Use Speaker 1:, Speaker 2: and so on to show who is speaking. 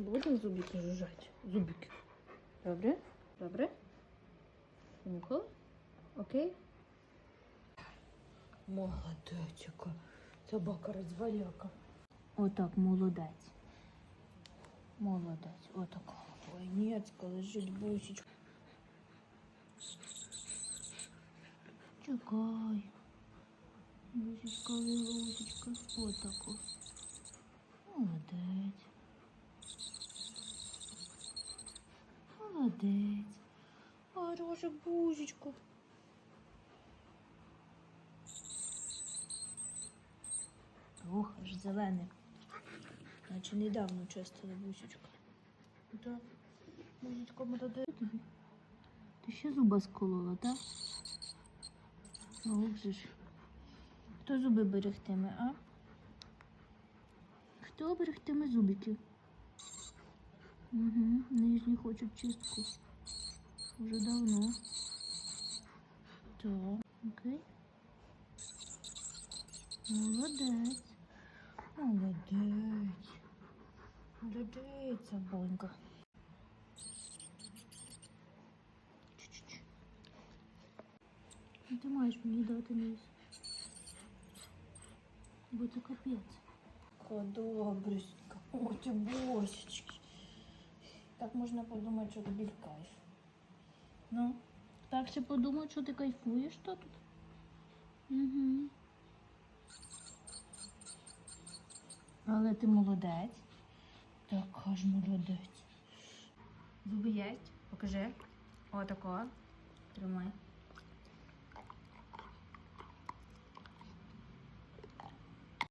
Speaker 1: Будемо зубики жужжати. Зубики. Добре? Добре? Понюхала? Окей? Молодець, яка собака розваляка. Отак, молодець. Молодець. Отака. Ой, нєцька лежить бусечка. Чекай. Бусечка, вилусечка. Отако. Молодець. Молодець. Хороша бусечка. Ох, аж зелене. Наче недавно чистила бусечка. Да. Бусечка молодець тобі. Ти ще зуба сколола, так? Ох же ж. Хто зуби берегтиме, а? Хто берегтиме зубики? Угу, нижні хочуть чистку. Уже давно. Так, окей. Молодець. Молодець. Молодець, Бонька. Чуть-чуть. Ну, Ти маєш мені дати низ. Бо це капець. Добренько. Ой, ти босечки. Так можна подумати, що тобі кайф. Ну, так ще подумав, що ти кайфуєш тут. Угу. Але ти молодець. Така ж молодець. Зуби є? Покажи. Отако. Тримай.